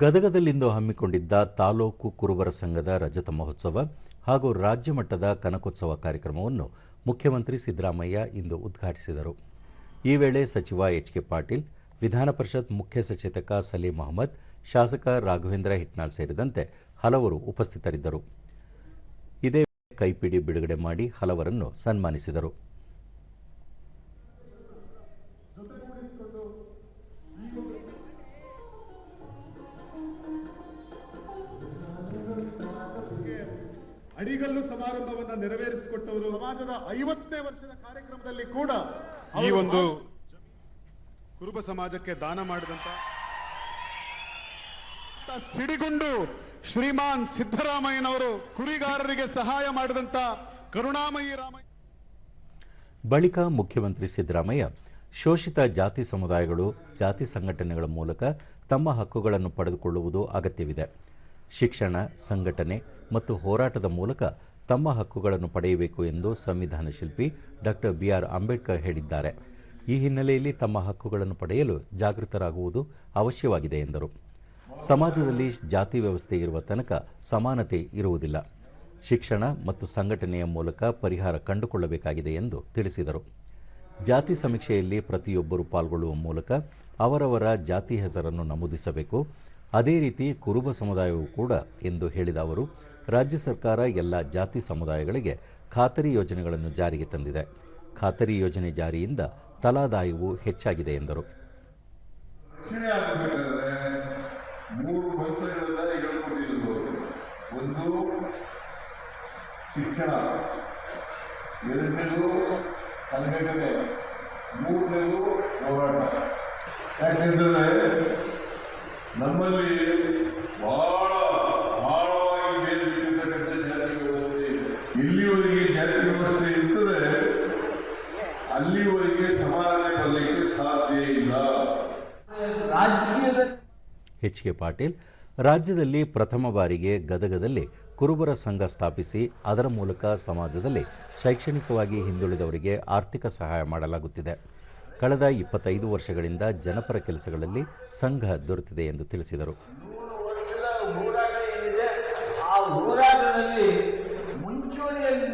ಗದಗದಲ್ಲಿಂದು ಹಮ್ಮಿಕೊಂಡಿದ್ದ ತಾಲೂಕು ಕುರುಬರ ಸಂಘದ ರಜತ ಮಹೋತ್ಸವ ಹಾಗೂ ರಾಜ್ಯ ಮಟ್ಟದ ಕನಕೋತ್ಸವ ಕಾರ್ಯಕ್ರಮವನ್ನು ಮುಖ್ಯಮಂತ್ರಿ ಸಿದ್ದರಾಮಯ್ಯ ಇಂದು ಉದ್ಘಾಟಿಸಿದರು. ಈ ವೇಳೆ ಸಚಿವ ಎಚ್ ಕೆ ಪಾಟೀಲ್, ವಿಧಾನ ಪರಿಷತ್ ಮುಖ್ಯ ಸಚೇತಕ ಸಲೀಂ ಅಹಮದ್, ಶಾಸಕ ರಾಘವೇಂದ್ರ ಹಿಟ್ನಾಳ್ ಸೇರಿದಂತೆ ಹಲವರು ಉಪಸ್ಥಿತರಿದ್ದರು. ಇದೇ ಕೈಪಿಡಿ ಬಿಡುಗಡೆ ಮಾಡಿ ಹಲವರನ್ನು ಸನ್ಮಾನಿಸಿದರು. ಅಡಿಗಲ್ಲು ಸಮಾರಂಭವನ್ನ ನೆರವೇರಿಸಿಕೊಟ್ಟವರು ಸಮಾಜದ ಐವತ್ತನೇ ವರ್ಷದ ಕಾರ್ಯಕ್ರಮದಲ್ಲಿ ಕೂಡ ಈ ಒಂದು ಕುರುಬ ಸಮಾಜಕ್ಕೆ ದಾನ ಮಾಡಿದಂತ ಸಿಡಿಗುಂಡು ಶ್ರೀಮಾನ್ ಸಿದ್ದರಾಮಯ್ಯನವರು ಕುರಿಗಾರರಿಗೆ ಸಹಾಯ ಮಾಡಿದಂತ ಕರುಣಾಮಯಿ ರಾಮಯ್ಯ. ಬಳಿಕ ಮುಖ್ಯಮಂತ್ರಿ ಸಿದ್ದರಾಮಯ್ಯ ಶೋಷಿತ ಜಾತಿ ಸಮುದಾಯಗಳು ಜಾತಿ ಸಂಘಟನೆಗಳ ಮೂಲಕ ತಮ್ಮ ಹಕ್ಕುಗಳನ್ನು ಪಡೆದುಕೊಳ್ಳುವುದು ಅಗತ್ಯವಿದೆ. ಶಿಕ್ಷಣ, ಸಂಘಟನೆ ಮತ್ತು ಹೋರಾಟದ ಮೂಲಕ ತಮ್ಮ ಹಕ್ಕುಗಳನ್ನು ಪಡೆಯಬೇಕು ಎಂದು ಸಂವಿಧಾನ ಶಿಲ್ಪಿ ಡಾಕ್ಟರ್ ಬಿಆರ್ ಅಂಬೇಡ್ಕರ್ ಹೇಳಿದ್ದಾರೆ. ಈ ಹಿನ್ನೆಲೆಯಲ್ಲಿ ತಮ್ಮ ಹಕ್ಕುಗಳನ್ನು ಪಡೆಯಲು ಜಾಗೃತರಾಗುವುದು ಅವಶ್ಯವಾಗಿದೆ ಎಂದರು. ಸಮಾಜದಲ್ಲಿ ಜಾತಿ ವ್ಯವಸ್ಥೆ ಇರುವ ತನಕ ಸಮಾನತೆ ಇರುವುದಿಲ್ಲ. ಶಿಕ್ಷಣ ಮತ್ತು ಸಂಘಟನೆಯ ಮೂಲಕ ಪರಿಹಾರ ಕಂಡುಕೊಳ್ಳಬೇಕಾಗಿದೆ ಎಂದು ತಿಳಿಸಿದರು. ಜಾತಿ ಸಮೀಕ್ಷೆಯಲ್ಲಿ ಪ್ರತಿಯೊಬ್ಬರು ಪಾಲ್ಗೊಳ್ಳುವ ಮೂಲಕ ಅವರವರ ಜಾತಿ ಹೆಸರನ್ನು ನಮೂದಿಸಬೇಕು. ಅದೇ ರೀತಿ ಕುರುಬ ಸಮುದಾಯವೂ ಕೂಡ ಎಂದು ಹೇಳಿದ ಅವರು, ರಾಜ್ಯ ಸರ್ಕಾರ ಎಲ್ಲ ಜಾತಿ ಸಮುದಾಯಗಳಿಗೆ ಖಾತರಿ ಯೋಜನೆಗಳನ್ನು ಜಾರಿಗೆ ತಂದಿದೆ. ಖಾತರಿ ಯೋಜನೆ ಜಾರಿಯಿಂದ ತಲಾದಾಯವು ಹೆಚ್ಚಾಗಿದೆ ಎಂದರು. ಸಂಘಟನೆ, ಮೂರನೇದು ಹೋರಾಟ. ಯಾಕೆಂದ್ರೆ ನಮ್ಮಲ್ಲಿ ಬಹಳ ಆಳವಾಗಿ ಬೇರ್ಬಿಟ್ಟಿರ್ತಕ್ಕಂಥ ಜಾತಿ ವ್ಯವಸ್ಥೆ ಇದೆ. ಇಲ್ಲಿವರೆಗೆ ಜಾತಿ ವ್ಯವಸ್ಥೆ ಇರ್ತದೆ. ಅಲ್ಲಿವರೆಗೆ ಸಮಾನತೆ ಬರಲಿಕ್ಕೆ ಸಾಧ್ಯ ಇಲ್ಲ. ರಾಜಕೀಯದ ಎಚ್ ಕೆ ಪಾಟೀಲ್ ರಾಜ್ಯದಲ್ಲಿ ಪ್ರಥಮ ಬಾರಿಗೆ ಗದಗದಲ್ಲಿ ಕುರುಬರ ಸಂಘ ಸ್ಥಾಪಿಸಿ ಅದರ ಮೂಲಕ ಸಮಾಜದಲ್ಲಿ ಶೈಕ್ಷಣಿಕವಾಗಿ ಹಿಂದುಳಿದವರಿಗೆ ಆರ್ಥಿಕ ಸಹಾಯ ಮಾಡಲಾಗುತ್ತಿದೆ. ಕಳೆದ ಇಪ್ಪತ್ತೈದು ವರ್ಷಗಳಿಂದ ಜನಪರ ಕೆಲಸಗಳಲ್ಲಿ ಸಂಘ ದೊರೆತಿದೆ ಎಂದು ತಿಳಿಸಿದರು. ಮುಂಚೂಣಿಯಲ್ಲಿ